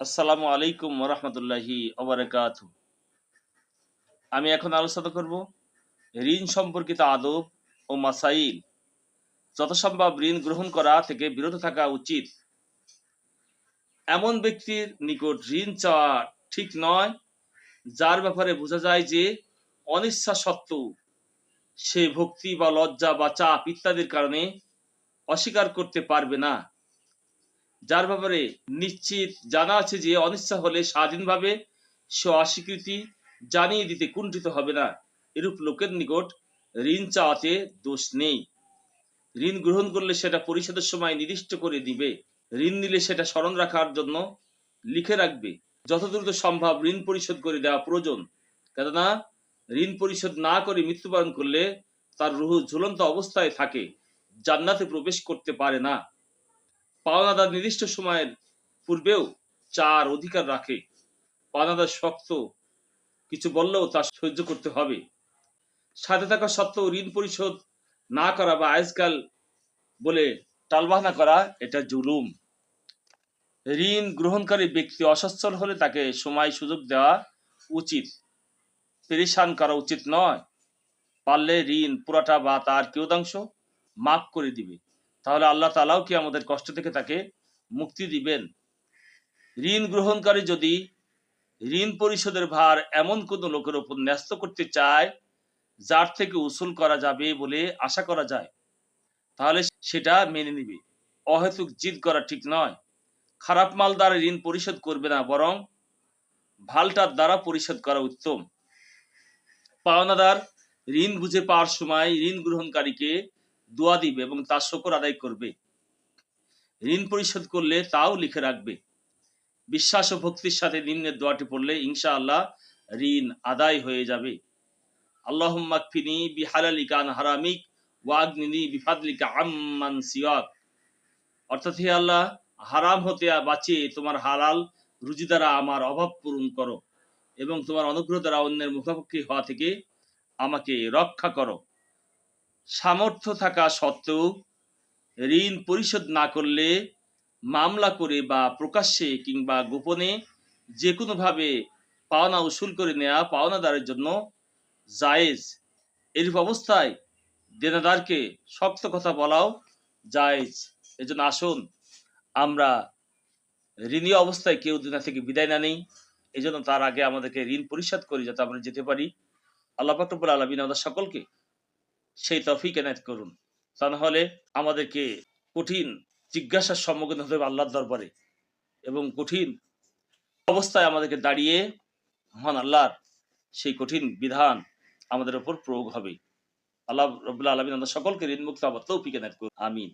আসসালামু আলাইকুম রহমতুল্লাহি ওবরাকাত আমি এখন আলোচনা করব ঋণ সম্পর্কিত আদব ও মাসাইল। যত সম্ভব ঋণ গ্রহণ করা থেকে বিরত থাকা উচিত। এমন ব্যক্তির নিকট ঋণ চাওয়া ঠিক নয়, যার ব্যাপারে বোঝা যায় যে অনিচ্ছা সত্ত্বেও সে ভক্তি বা লজ্জা বা চাপ ইত্যাদির কারণে অস্বীকার করতে পারবে না। যার ব্যাপারে নিশ্চিত জানা আছে যে অনিচ্ছা হলে স্বাধীনভাবে সে অস্বীকৃতি জানিয়ে দিতে কুণ্ঠিত হবে না। এরূপ লোকের নিকট ঋণ চাওয়াতে দোষ নেই। ঋণ গ্রহণ করলে সেটা পরিশোধের সময় নির্দিষ্ট করে দিবে। ঋণ নিলে সেটা স্মরণ রাখার জন্য লিখে রাখবে। যত দ্রুত সম্ভব ঋণ পরিশোধ করে দেওয়া প্রয়োজন। কেননা, ঋণ পরিশোধ না করে মৃত্যুবরণ করলে তার রুহ ঝুলন্ত অবস্থায় থাকে। জান্নাতে প্রবেশ করতে পারে না। পাওনাদার নির্দিষ্ট সময়ের পূর্বেও চার অধিকার রাখে। পাওনাদার শক্ত কিছু বললেও তা সহ্য করতে হবে। সাথে থাকা সত্ত্বেও ঋণ পরিশোধ না করা বা আজকাল বলে টালবাহানা করা, এটা জুলুম। ঋণ গ্রহণকারী ব্যক্তি অসচ্ছল হলে তাকে সময় সুযোগ দেওয়া উচিত। পেরেশান করা উচিত নয়। পারলে ঋণ পুরাটা বা তার কিয়দাংশ মাফ করে দিবে। তাহলে আল্লাহ তালাও কি আমাদের কষ্ট থেকে তাকে মুক্তি দিবেন? ঋণ গ্রহণকারী যদি ঋণ পরিশোধের ভার এমন কোন লোকের উপর ন্যস্ত করতে চায়, যার থেকে উসুল করা যাবে বলে আশা করা যায়, তাহলে সেটা মেনে নিবে। অহেতুক জিদ করা ঠিক নয়। খারাপ মাল দ্বারা ঋণ পরিশোধ করবে না, বরং ভালটার দ্বারা পরিশোধ করা উত্তম। পাওনাদার ঋণ বুঝে পাওয়ার সময় ঋণ গ্রহণকারীকে দোয়া দিবে এবং তার শকর আদায় করবে। ঋণ পরিশোধ করলে তাও লিখে রাখবে। বিশ্বাস ও ভক্তির সাথে নিম্নের দোয়াটি পড়লে ইনশা আল্লাহ ঋণ আদায় হয়ে যাবে। আল্লাহ মাকফিনি বিহালালিকা আন হারামিক ওয়াগনিনি বিফাদলিকা আম্মান সিয়াক অর্থাৎ হে আল্লাহ, হারাম হতে বাঁচিয়ে তোমার হালাল রুজি দ্বারা আমার অভাব পূরণ করো এবং তোমার অনুগ্রহ দ্বারা অন্যের মুখাপক্ষি হওয়া থেকে আমাকে রক্ষা করো। সামর্থ্য থাকা সত্ত্বেও ঋণ পরিশোধ না করলে মামলা করে বা প্রকাশ্যে কিংবা গোপনে যে কোনোভাবে পাওনা উসুল করে নেওয়া পাওনাদারের জন্য জায়েজ। এরূপ অবস্থায় দেনাদারকে শক্ত কথা বলাও জায়েজ। এজন্য আসুন, আমরা ঋণীয় অবস্থায় কেউ দেনা থেকে বিদায় না নেই। এজন্য তার আগে আমাদেরকে ঋণ পরিশোধ করি যাতে আমরা যেতে পারি। আল্লাহ ফাকরুল আলমিন আমাদের সকলকে সেই তফিক এনায়ত করুন। তা না হলে আমাদেরকে কঠিন জিজ্ঞাসার সম্মুখীন হতে হবে আল্লাহর দরবারে এবং কঠিন অবস্থায় আমাদেরকে দাঁড়িয়ে মহান আল্লাহর সেই কঠিন বিধান আমাদের ওপর প্রয়োগ হবে। আল্লাহ রবুল্লা আলমিন আমাদের সকলকে ঋণমুক্ত আবার তৌফিক এনায়ত করুন। আমিন।